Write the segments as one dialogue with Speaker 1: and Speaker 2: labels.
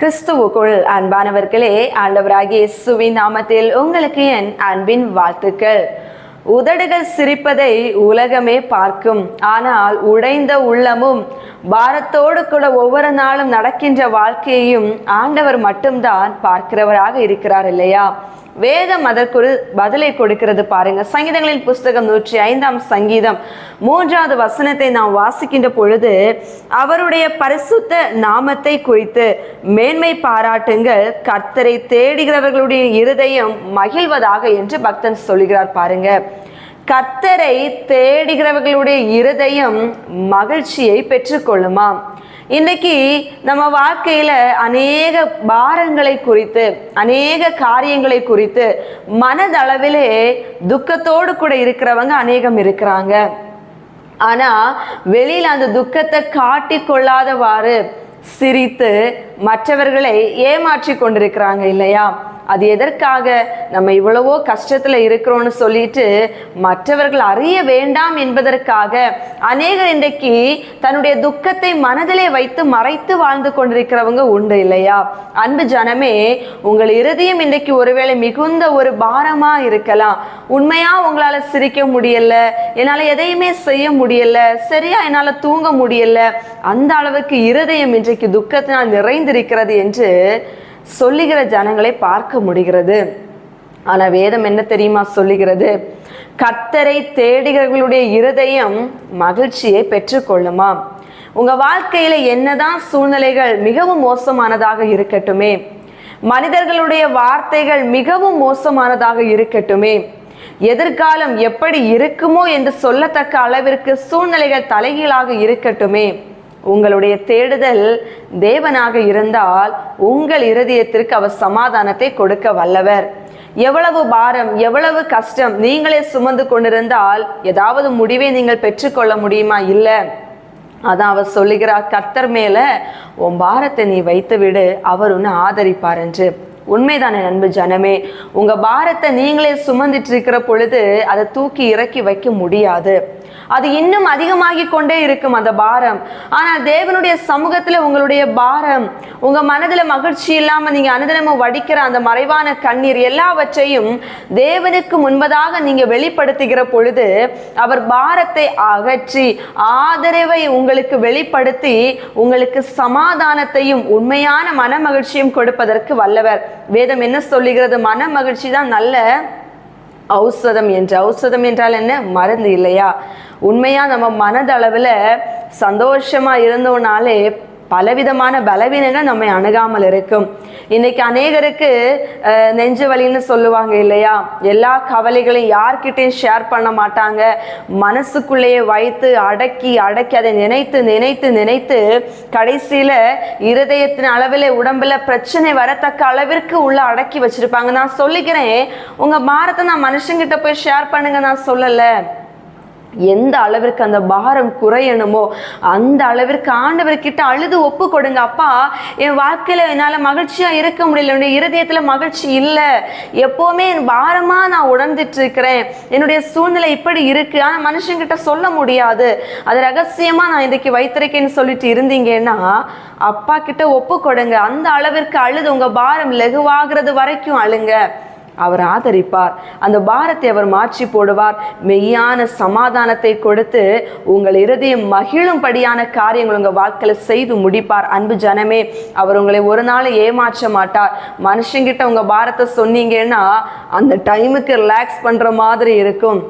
Speaker 1: கிறிஸ்துவுக்குள் அன்பானவர்களே ஆண்டவராகிய இயேசுவின் நாமத்தில் உங்களுக்கு என் அன்பின் வாழ்த்துக்கள். உதடுகள் சிரிப்பதை உலகமே பார்க்கும். ஆனால் உடைந்த உள்ளமும் பாரத்தோடு கூட ஒவ்வொரு நாளும் நடக்கின்ற வாழ்க்கையையும் ஆண்டவர் மட்டும்தான் பார்க்கிறவராக இருக்கிறார் இல்லையா? வேதம் அதற்கு பதிலை கொடுக்கிறது பாருங்க. சங்கீதங்களின் புஸ்தகம் நூற்றி ஐந்தாம் சங்கீதம் மூன்றாவது வசனத்தை நாம் வாசிக்கின்ற பொழுது அவருடைய பரிசுத்த நாமத்தை குறித்து மேன்மை பாராட்டுங்கள். கர்த்தரை தேடுகிறவர்களுடைய இருதயம் மகிழ்வதாக என்று பக்தன் சொல்கிறார் பாருங்க. கர்த்தரை தேடுகிறவர்களுடைய இருதயம் மகிழ்ச்சியை பெற்றுக்கொள்ளுமாம். இன்னைக்கு நம்ம வாழ்க்கையில அநேக பாரங்களை குறித்து அநேக காரியங்களை குறித்து மனதளவிலே துக்கத்தோடு கூட இருக்கிறவங்க அநேகம் இருக்கிறாங்க. ஆனா வெளியில அந்த துக்கத்தை காட்டி கொள்ளாதவாறு சிரித்து மற்றவர்களை ஏமாற்றி கொண்டிருக்கிறாங்க இல்லையா? அது எதற்காக நம்ம இவ்வளவோ கஷ்டத்தில் இருக்கிறோம்னு சொல்லிட்டு மற்றவர்கள் அறிய வேண்டாம் என்பதற்காக அநேகர் இன்றைக்கு தன்னுடைய துக்கத்தை மனதிலே வைத்து மறைத்து வாழ்ந்து கொண்டிருக்கிறவங்க உண்டு இல்லையா? அன்பு ஜனமே உங்கள் இருதயம் இன்றைக்கு ஒருவேளை மிகுந்த ஒரு பாரமா இருக்கலாம். உண்மையா உங்களால சிரிக்க முடியல என்னால் எதையுமே செய்ய முடியல சரியா என்னால் தூங்க முடியல அந்த அளவுக்கு இருதயம் இன்றைக்கு துக்கத்தினால் நிறைந்திருக்கிறது என்று சொல்லுகிற ஜனங்களை பார்க்க முடிகிறது. ஆனால் வேதம் என்ன தெரியுமா சொல்லுகிறது? கத்தரை தேடுகிறவர்களுடைய இருதயம் மகிழ்ச்சியை பெற்றுக்கொள்ளுமா? உங்கள் வாழ்க்கையில் என்னதான் சூழ்நிலைகள் மிகவும் மோசமானதாக இருக்கட்டுமே மனிதர்களுடைய வார்த்தைகள் மிகவும் மோசமானதாக இருக்கட்டுமே எதிர்காலம் எப்படி இருக்குமோ என்று சொல்லத்தக்க அளவிற்கு சூழ்நிலைகள் தலைகீழாக இருக்கட்டுமே உங்களுடைய தேடுதல் தேவனாக இருந்தால் உங்கள் இருதயத்திற்கு அவர் சமாதானத்தை கொடுக்க வல்லவர். எவ்வளவு பாரம் எவ்வளவு கஷ்டம் நீங்களே சுமந்து கொண்டிருந்தால் ஏதாவது முடிவை நீங்கள் பெற்றுக்கொள்ள முடியுமா? இல்லை. அதான் அவர் சொல்லுகிறார் கர்த்தர் மேல உன் பாரத்தை நீ வைத்து விடு அவர் உன்னை ஆதரிப்பார் என்று. உண்மைதானே அன்பு ஜனமே உங்க பாரத்தை நீங்களே சுமந்துட்டு இருக்கிற பொழுது அதை தூக்கி இறக்கி வைக்க முடியாது. அது இன்னும் அதிகமாகி கொண்டே இருக்கும் அந்த பாரம். ஆனால் தேவனுடைய சமூகத்தில் உங்களுடைய பாரம் உங்க மனதில் மகிழ்ச்சி இல்லாமல் நீங்க அனுதினமும் வடிக்கிற அந்த மறைவான கண்ணீர் எல்லாவற்றையும் தேவனுக்கு முன்பதாக நீங்க வெளிப்படுத்துகிற பொழுது அவர் பாரத்தை அகற்றி ஆதரவை உங்களுக்கு வெளிப்படுத்தி உங்களுக்கு சமாதானத்தையும் உண்மையான மன மகிழ்ச்சியும் கொடுப்பதற்கு வல்லவர். வேதம் என்ன சொல்லுகிறது? மன மகிழ்ச்சி தான் நல்ல ஔஷதம் என்று. ஔஷதம் என்றால் என்ன? மருந்து இல்லையா? உண்மையா நம்ம மனதளவில் சந்தோஷமா இருந்தோம்னாலே பலவிதமான பலவீனங்கள் நம்மை அணுகாமல் இருக்கும். இன்னைக்கு அநேகருக்கு நெஞ்சு வலின்னு சொல்லுவாங்க இல்லையா? எல்லா கவலைகளையும் யார்கிட்டையும் ஷேர் பண்ண மாட்டாங்க. மனசுக்குள்ளேயே வைத்து அடக்கி அடக்கி அதை நினைத்து நினைத்து நினைத்து கடைசியில் இருதயத்தின் அளவில் உடம்புல பிரச்சனை வரத்தக்க அளவிற்கு உள்ள அடக்கி வச்சிருப்பாங்க. நான் சொல்லிக்கிறேன் உங்கள் பாரத்தை நான் மனுஷங்கிட்ட போய் ஷேர் பண்ணுங்க நான் சொல்லலை. எந்த அளவிற்கு அந்த பாரம் குறையணுமோ அந்த அளவிற்கு ஆண்டவர்கிட்ட அழுது ஒப்பு கொடுங்க அப்பா என் வாழ்க்கையில என்னால் மகிழ்ச்சியாக இருக்க முடியல என்னுடைய இருதயத்தில் மகிழ்ச்சி இல்லை. எப்போவுமே என் பாரமாக நான் உணர்ந்துட்டு இருக்கிறேன் என்னுடைய சூழ்நிலை இப்படி இருக்கு. ஆனால் மனுஷங்கிட்ட சொல்ல முடியாது. அது ரகசியமாக நான் இன்றைக்கு வைத்திருக்கேன்னு சொல்லிட்டு இருந்தீங்கன்னா அப்பா கிட்ட ஒப்பு கொடுங்க. அந்த அளவிற்கு அழுது உங்கள் பாரம் லெகுவாகிறது வரைக்கும் அழுங்க. அவர் ஆதரிப்பார். அந்த பாரத்தை அவர் மாற்றி போடுவார். மெய்யான சமாதானத்தை கொடுத்து உங்கள் இருதயம் மகிழும்படியான காரியங்கள் உங்கள் வாழ்க்கையில் செய்து முடிப்பார். அன்பு ஜனமே அவர் உங்களை ஒரு நாள் ஏமாற்ற மாட்டார். மனுஷங்கிட்ட உங்கள் பாரத்தை சொன்னீங்கன்னா அந்த டைமுக்கு ரிலாக்ஸ் பண்ணுற மாதிரி இருக்கும்.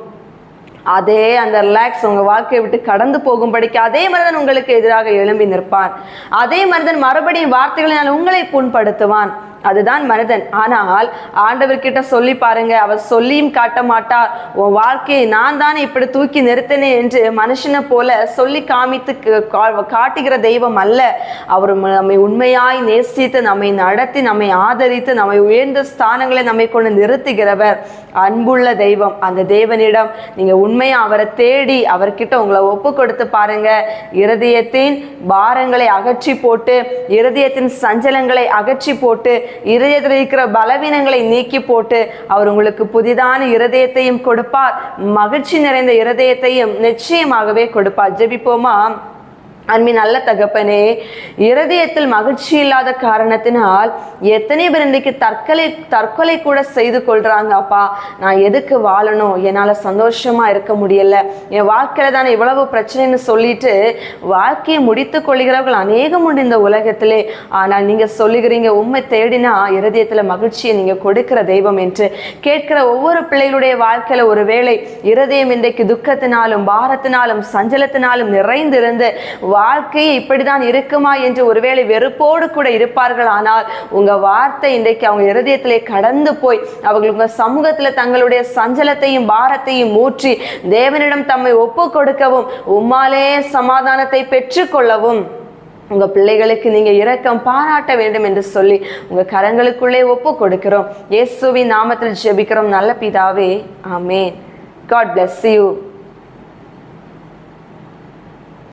Speaker 1: அதே அந்த ரிலாக்ஸ் உங்கள் வாழ்க்கையை விட்டு கடந்து போகும்படிக்கு அதே மனிதன் உங்களுக்கு எதிராக எழும்பி நிற்பான் அதே மனிதன் மறுபடியும் வார்த்தைகளினால் உங்களை புண்படுத்துவான். அதுதான் மனிதன். ஆனால் ஆண்டவர்கிட்ட சொல்லி பாருங்க அவர் சொல்லியும் காட்ட மாட்டார். உன் வாழ்க்கையை நான் தானே இப்படி தூக்கி நிறுத்தினேன் என்று மனுஷனை போல சொல்லி காமித்து கா- காட்டுகிற தெய்வம் அல்ல. அவர் நம்மை உண்மையாய் நேசித்து நம்மை நடத்தி நம்மை ஆதரித்து நம்மை உயர்ந்த ஸ்தானங்களை நம்மை கொண்டு நிறுத்துகிறவர் அன்புள்ள தெய்வம். அந்த தேவனிடம் நீங்க உண்மையா அவரை தேடி அவர்கிட்ட உங்களை ஒப்பு கொடுத்து பாருங்க. இருதயத்தின் பாரங்களை அகற்றி போட்டு இருதயத்தின் சஞ்சலங்களை அகற்றி போட்டு இருதயத்தில் இருக்கிற பலவீனங்களை நீக்கி போட்டு அவர் உங்களுக்கு புதிதான இருதயத்தையும் கொடுப்பார். மகிழ்ச்சி நிறைந்த இருதயத்தையும் நிச்சயமாகவே கொடுப்பார். ஜெபிப்போமா? அன்பின் நல்ல தகப்பனே இருதயத்தில் மகிழ்ச்சி இல்லாத காரணத்தினால் எத்தனை பேர் இன்றைக்கு தற்கொலை தற்கொலை கூட செய்து கொள்றாங்க அப்பா. நான் எதுக்கு வாழணும்? என்னால் சந்தோஷமா இருக்க முடியல. என் வாழ்க்கையில தானே இவ்வளவு பிரச்சனைன்னு சொல்லிட்டு வாழ்க்கையை முடித்து கொள்கிறவர்கள் அநேகம் உண்டு இந்த உலகத்திலே. ஆனால் நீங்க சொல்லுகிறீங்க உண்மை தேடினா இருதயத்தில் மகிழ்ச்சியை நீங்க கொடுக்கிற தெய்வம் என்று. கேட்கிற ஒவ்வொரு பிள்ளைகளுடைய வாழ்க்கையில ஒருவேளை இருதயம் இன்றைக்கு துக்கத்தினாலும் பாரத்தினாலும் சஞ்சலத்தினாலும் நிறைந்திருந்து வாழ்க்கையை இப்படிதான் இருக்குமா என்று ஒருவேளை வெறுப்போடு கூட இருப்பார்கள் ஆனால் உங்க வார்த்தை இன்றைக்கு அவங்க இருதயத்திலே கடந்து போய் அவர்கள் உங்க சமூகத்துல தங்களுடைய சஞ்சலத்தையும் பாரத்தையும் ஊற்றி தேவனிடம் தம்மை ஒப்பு கொடுக்கவும் உம்மாலே சமாதானத்தை பெற்றுக்கொள்ளவும் உங்க பிள்ளைகளுக்கு நீங்க இரக்கம் பாராட்ட வேண்டும் என்று சொல்லி உங்க கரங்களுக்குள்ளே ஒப்பு கொடுக்கிறோம் இயேசுவின் நாமத்தில் ஜெபிக்கிறோம். நல்ல பிதாவே ஆமென். God bless you